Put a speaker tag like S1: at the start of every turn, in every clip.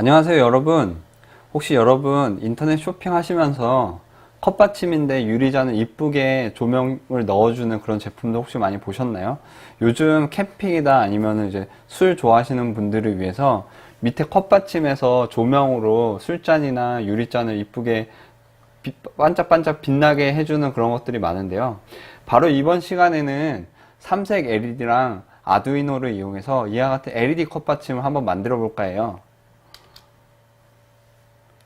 S1: 안녕하세요 여러분. 혹시 여러분 인터넷 쇼핑 하시면서 컵받침인데 유리잔을 이쁘게 조명을 넣어주는 그런 제품도 혹시 많이 보셨나요? 요즘 캠핑이다 아니면 이제 술 좋아하시는 분들을 위해서 밑에 컵받침에서 조명으로 술잔이나 유리잔을 이쁘게 빛- 반짝반짝 빛나게 해주는 그런 것들이 많은데요. 바로 이번 시간에는 삼색 LED랑 아두이노를 이용해서 이와 같은 LED 컵받침을 한번 만들어 볼까 해요.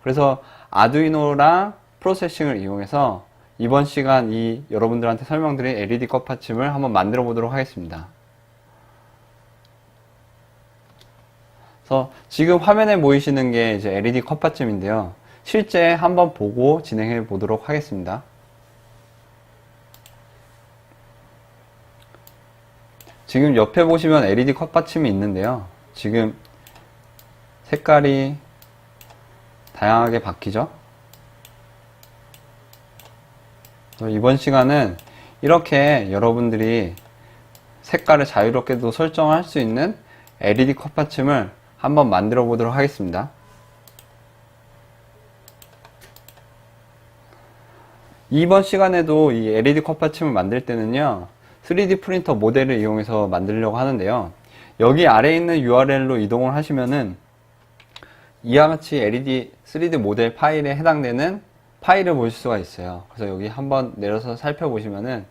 S1: 그래서 아두이노랑 프로세싱을 이용해서 이번 시간 이 여러분들한테 설명드린 LED 컵 받침을 한번 만들어 보도록 하겠습니다. 그래서 지금 화면에 보이시는 게 이제 LED 컵 받침인데요. 실제 한번 보고 진행해 보도록 하겠습니다. 지금 옆에 보시면 LED 컵 받침이 있는데요. 지금 색깔이 다양하게 바뀌죠. 그래서 이번 시간은 이렇게 여러분들이 색깔을 자유롭게도 설정할 수 있는 LED 컵 받침을 한번 만들어 보도록 하겠습니다. 이번 시간에도 이 LED 컵 받침을 만들 때는요, 3D 프린터 모델을 이용해서 만들려고 하는데요. 여기 아래에 있는 URL로 이동을 하시면은 이와 같이 LED 3D 모델 파일에 해당되는 파일을 보실 수가 있어요. 그래서 여기 한번 내려서 살펴보시면은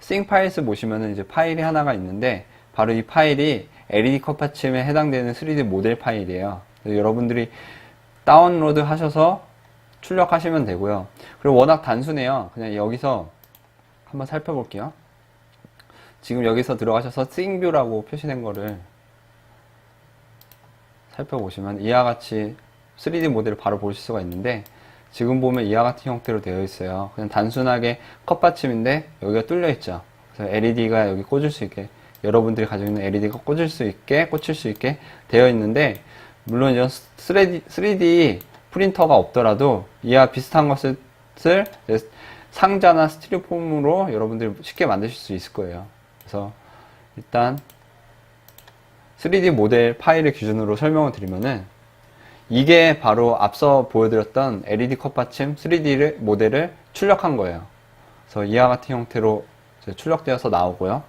S1: 싱 파일스 보시면은 이제 파일이 하나가 있는데 바로 이 파일이 LED 컵 받침에 해당되는 3D 모델 파일이에요. 여러분들이 다운로드 하셔서 출력하시면 되고요. 그리고 워낙 단순해요. 그냥 여기서 한번 살펴볼게요. 지금 여기서 들어가셔서 싱뷰라고 표시된 거를 살펴보시면 이와 같이 3D 모델을 바로 보실 수가 있는데 지금 보면 이와 같은 형태로 되어 있어요. 그냥 단순하게 컵 받침인데 여기가 뚫려 있죠. 그래서 LED가 여기 꽂을 수 있게 여러분들이 가지고 있는 LED가 꽂을 수 있게 꽂힐 수 있게 되어 있는데 물론 이런 3D, 3D 프린터가 없더라도 이와 비슷한 것을 상자나 스티로폼으로 여러분들이 쉽게 만드실 수 있을 거예요. 그래서 일단 3D 모델 파일을 기준으로 설명을 드리면은 이게 바로 앞서 보여드렸던 LED 컵 받침 3D 모델을 출력한 거예요. 그래서 이와 같은 형태로 출력되어서 나오고요.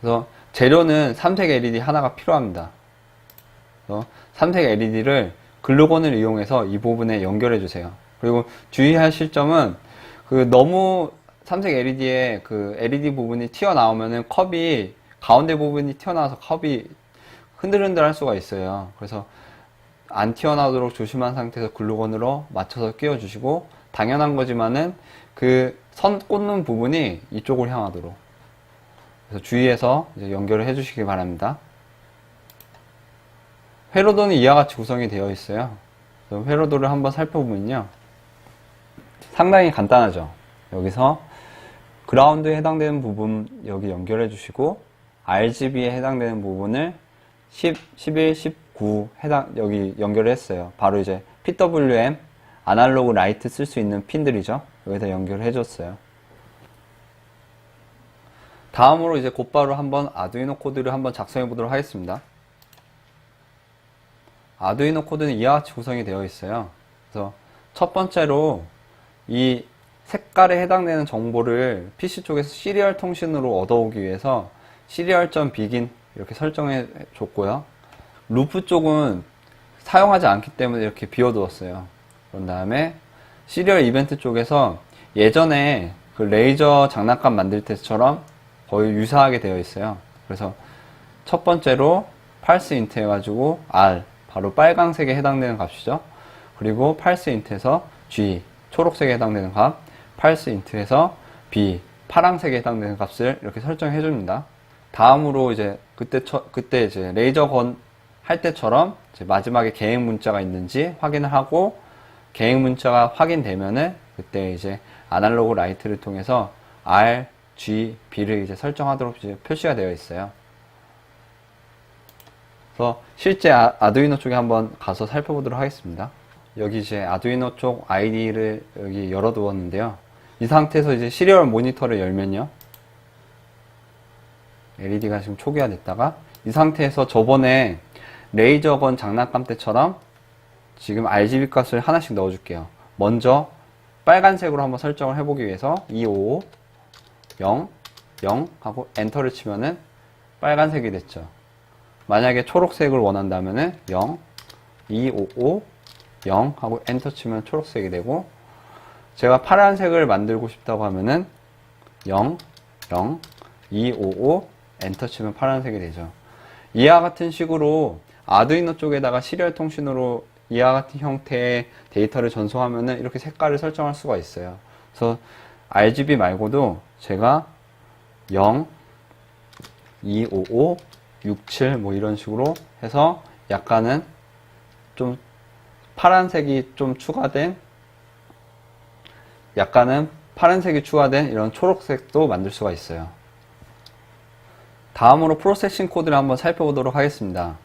S1: 그래서 재료는 삼색 LED 하나가 필요합니다. 그래서 삼색 LED를 글루건을 이용해서 이 부분에 연결해 주세요. 그리고 주의하실 점은 그 너무 삼색 LED에 그 LED 부분이 튀어나오면은 컵이 가운데 부분이 튀어나와서 컵이 흔들흔들 할 수가 있어요. 그래서 안 튀어나오도록 조심한 상태에서 글루건으로 맞춰서 끼워주시고 당연한 거지만은 그 선 꽂는 부분이 이쪽을 향하도록 그래서 주의해서 연결을 해주시기 바랍니다. 회로도는 이와 같이 구성이 되어 있어요. 회로도를 한번 살펴보면요. 상당히 간단하죠. 여기서 그라운드에 해당되는 부분 여기 연결해 주시고 RGB에 해당되는 부분을 10, 11, 19 해당 여기 연결을 했어요. 바로 이제 PWM 아날로그 라이트 쓸 수 있는 핀들이죠. 여기다 연결해 줬어요. 다음으로 이제 곧바로 한번 아두이노 코드를 한번 작성해 보도록 하겠습니다. 아두이노 코드는 이와 같이 구성이 되어 있어요. 그래서 첫 번째로 이 색깔에 해당되는 정보를 PC 쪽에서 시리얼 통신으로 얻어오기 위해서 시리얼.begin 이렇게 설정해 줬고요. 루프 쪽은 사용하지 않기 때문에 이렇게 비워두었어요. 그런 다음에 시리얼 이벤트 쪽에서 예전에 그 레이저 장난감 만들 때처럼 거의 유사하게 되어 있어요. 그래서 첫 번째로 팔스 인트 해가지고 R 바로 빨강색에 해당되는 값이죠. 그리고 팔스 인트에서 G 초록색에 해당되는 값, 팔스 인트에서 B 파랑색에 해당되는 값을 이렇게 설정해 줍니다. 다음으로 이제 그때 처, 그때 이제 레이저 건 할 때처럼 마지막에 계획 문자가 있는지 확인을 하고 계획 문자가 확인되면은 그때 이제 아날로그 라이트를 통해서 R, G, B를 이제 설정하도록 이제 표시가 되어 있어요. 그래서 실제 아, 아두이노 쪽에 한번 가서 살펴보도록 하겠습니다. 여기 이제 아두이노 쪽 아이디를 여기 열어두었는데요. 이 상태에서 이제 시리얼 모니터를 열면요. LED가 지금 초기화 됐다가 이 상태에서 저번에 레이저건 장난감 때처럼 지금 RGB 값을 하나씩 넣어줄게요. 먼저 빨간색으로 한번 설정을 해보기 위해서 255 0 0 하고 엔터를 치면은 빨간색이 됐죠. 만약에 초록색을 원한다면은 0 255 0 하고 엔터 치면 초록색이 되고 제가 파란색을 만들고 싶다고 하면은 0 0 255 엔터 치면 파란색이 되죠. 이와 같은 식으로 아두이노 쪽에다가 시리얼 통신으로 이와 같은 형태의 데이터를 전송하면은 이렇게 색깔을 설정할 수가 있어요. 그래서 RGB 말고도 제가 0, 255, 67 뭐 이런 식으로 해서 약간은 좀 파란색이 좀 추가된 약간은 파란색이 추가된 이런 초록색도 만들 수가 있어요. 다음으로 프로세싱 코드를 한번 살펴보도록 하겠습니다.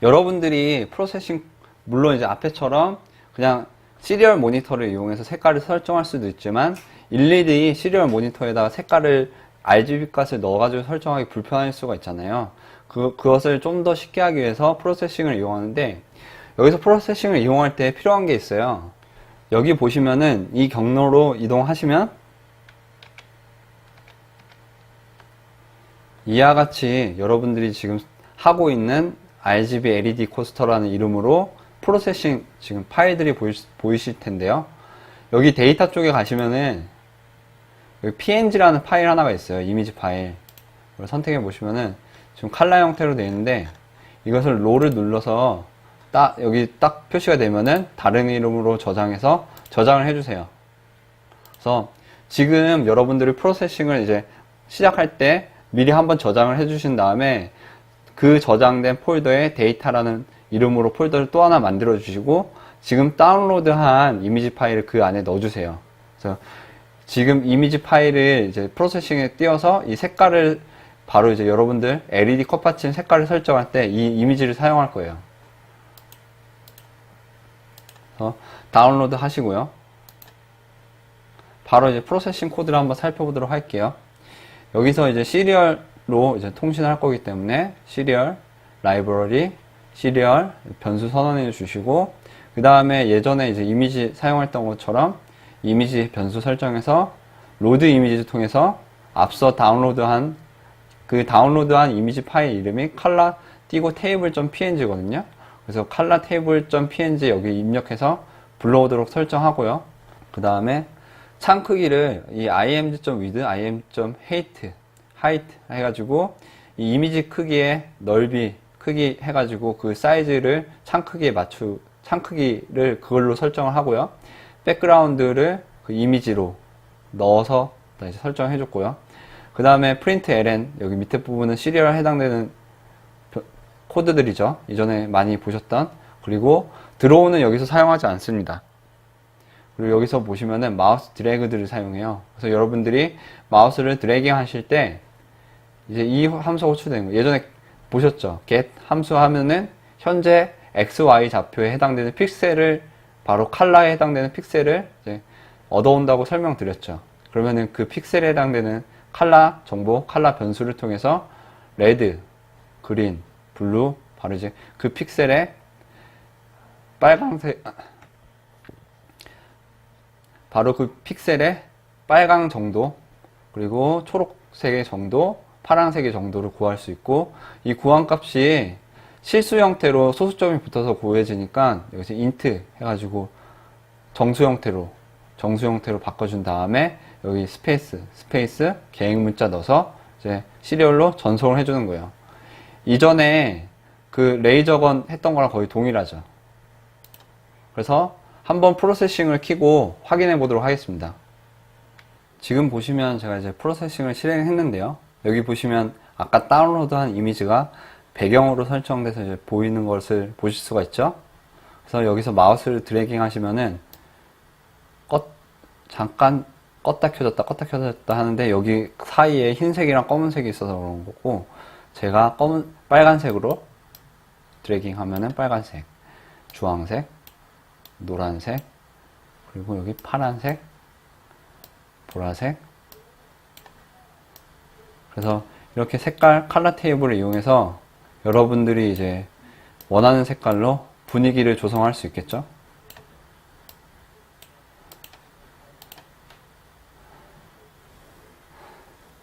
S1: 여러분들이 프로세싱 물론 이제 앞에처럼 그냥 시리얼 모니터를 이용해서 색깔을 설정할 수도 있지만 일일이 시리얼 모니터에다가 색깔을 RGB 값을 넣어가지고 설정하기 불편할 수가 있잖아요. 그, 그것을 좀 더 쉽게 하기 위해서 프로세싱을 이용하는데 여기서 프로세싱을 이용할 때 필요한 게 있어요. 여기 보시면은 이 경로로 이동하시면 이와 같이 여러분들이 지금 하고 있는 RGB LED 코스터라는 이름으로 프로세싱 지금 파일들이 보이, 실 텐데요. 여기 데이터 쪽에 가시면은 여기 PNG라는 파일 하나가 있어요. 이미지 파일. 이걸 선택해 보시면은 지금 칼라 형태로 되어 있는데 이것을 롤을 눌러서 딱 여기 딱 표시가 되면은 다른 이름으로 저장해서 저장을 해주세요. 그래서 지금 여러분들이 프로세싱을 이제 시작할 때 미리 한번 저장을 해주신 다음에 그 저장된 폴더에 데이터라는 이름으로 폴더를 또 하나 만들어 주시고 지금 다운로드한 이미지 파일을 그 안에 넣어 주세요. 그래서 지금 이미지 파일을 이제 프로세싱에 띄워서 이 색깔을 바로 이제 여러분들 LED 컵 받침 색깔을 설정할 때 이 이미지를 사용할 거예요. 다운로드 하시고요. 바로 이제 프로세싱 코드를 한번 살펴보도록 할게요. 여기서 이제 시리얼로 이제 통신할 거기 때문에 시리얼 라이브러리 시리얼 변수 선언해 주시고 그 다음에 예전에 이제 이미지 사용했던 것처럼 이미지 변수 설정해서 로드 이미지를 통해서 앞서 다운로드한 그 다운로드한 이미지 파일 이름이 칼라 띄고 테이블.png거든요. 그래서 칼라 테이블.png 여기 입력해서 불러오도록 설정하고요. 그 다음에 창 크기를 이 img.width, img.height, height 해가지고 이 이미지 크기의 넓이, 크기 해가지고 그 사이즈를 창 크기에 맞추, 창 크기를 그걸로 설정을 하고요. 백그라운드를 그 이미지로 넣어서 다시 설정해 줬고요. 그 다음에 print ln 여기 밑에 부분은 시리얼에 해당되는 코드들이죠. 이전에 많이 보셨던 그리고 들어오는 여기서 사용하지 않습니다. 그리고 여기서 보시면은 마우스 드래그들을 사용해요. 그래서 여러분들이 마우스를 드래깅 하실 때 이제 이 함수가 호출되는 거예요. 예전에 보셨죠? get 함수 하면은 현재 XY 좌표에 해당되는 픽셀을 바로 칼라에 해당되는 픽셀을 이제 얻어온다고 설명드렸죠. 그러면은 그 픽셀에 해당되는 칼라 정보, 칼라 변수를 통해서 레드, 그린, 블루 바로 이제 그 픽셀에 빨강색 바로 그 픽셀의 빨강 정도 그리고 초록색의 정도 파란색의 정도를 구할 수 있고 이 구한 값이 실수 형태로 소수점이 붙어서 구해지니까 여기서 int 해가지고 정수 형태로 정수 형태로 바꿔준 다음에 여기 스페이스 스페이스 계획 문자 넣어서 이제 시리얼로 전송을 해주는 거예요. 이전에 그 레이저건 했던 거랑 거의 동일하죠. 그래서 한번 프로세싱을 키고 확인해 보도록 하겠습니다. 지금 보시면 제가 이제 프로세싱을 실행했는데요. 여기 보시면 아까 다운로드한 이미지가 배경으로 설정돼서 이제 보이는 것을 보실 수가 있죠. 그래서 여기서 마우스를 드래깅 하시면은 잠깐 껐다 켜졌다 껐다 켜졌다 하는데 여기 사이에 흰색이랑 검은색이 있어서 그런 거고 제가 검은 빨간색으로 드래깅 하면은 빨간색 주황색 노란색 그리고 여기 파란색 보라색 그래서 이렇게 색깔 컬러 테이블을 이용해서 여러분들이 이제 원하는 색깔로 분위기를 조성할 수 있겠죠?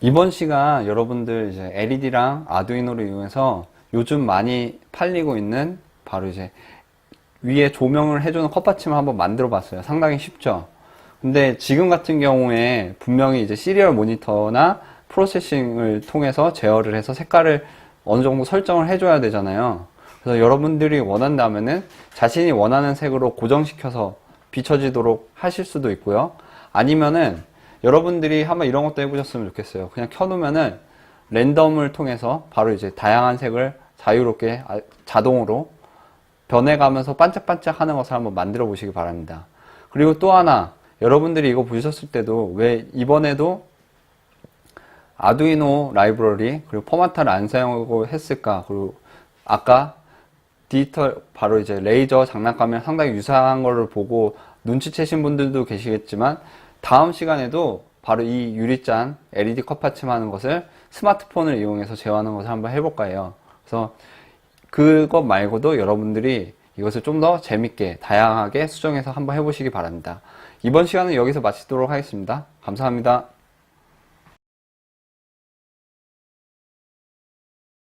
S1: 이번 시간 여러분들 이제 LED랑 아두이노를 이용해서 요즘 많이 팔리고 있는 바로 이제 위에 조명을 해주는 컵받침을 한번 만들어 봤어요. 상당히 쉽죠? 근데 지금 같은 경우에 분명히 이제 시리얼 모니터나 프로세싱을 통해서 제어를 해서 색깔을 어느 정도 설정을 해줘야 되잖아요. 그래서 여러분들이 원한다면은 자신이 원하는 색으로 고정시켜서 비춰지도록 하실 수도 있고요. 아니면은 여러분들이 한번 이런 것도 해보셨으면 좋겠어요. 그냥 켜놓으면은 랜덤을 통해서 바로 이제 다양한 색을 자유롭게 아- 자동으로 변해가면서 반짝반짝 하는 것을 한번 만들어 보시기 바랍니다. 그리고 또 하나, 여러분들이 이거 보셨을 때도 왜 이번에도 아두이노 라이브러리 그리고 포마타를 안 사용하고 했을까? 그리고 아까 디지털 바로 이제 레이저 장난감이랑 상당히 유사한 거를 보고 눈치채신 분들도 계시겠지만 다음 시간에도 바로 이 유리잔 LED 컵받침 하는 것을 스마트폰을 이용해서 제어하는 것을 한번 해볼까 해요. 그래서 그것 말고도 여러분들이 이것을 좀 더 재밌게 다양하게 수정해서 한번 해보시기 바랍니다. 이번 시간은 여기서 마치도록 하겠습니다. 감사합니다.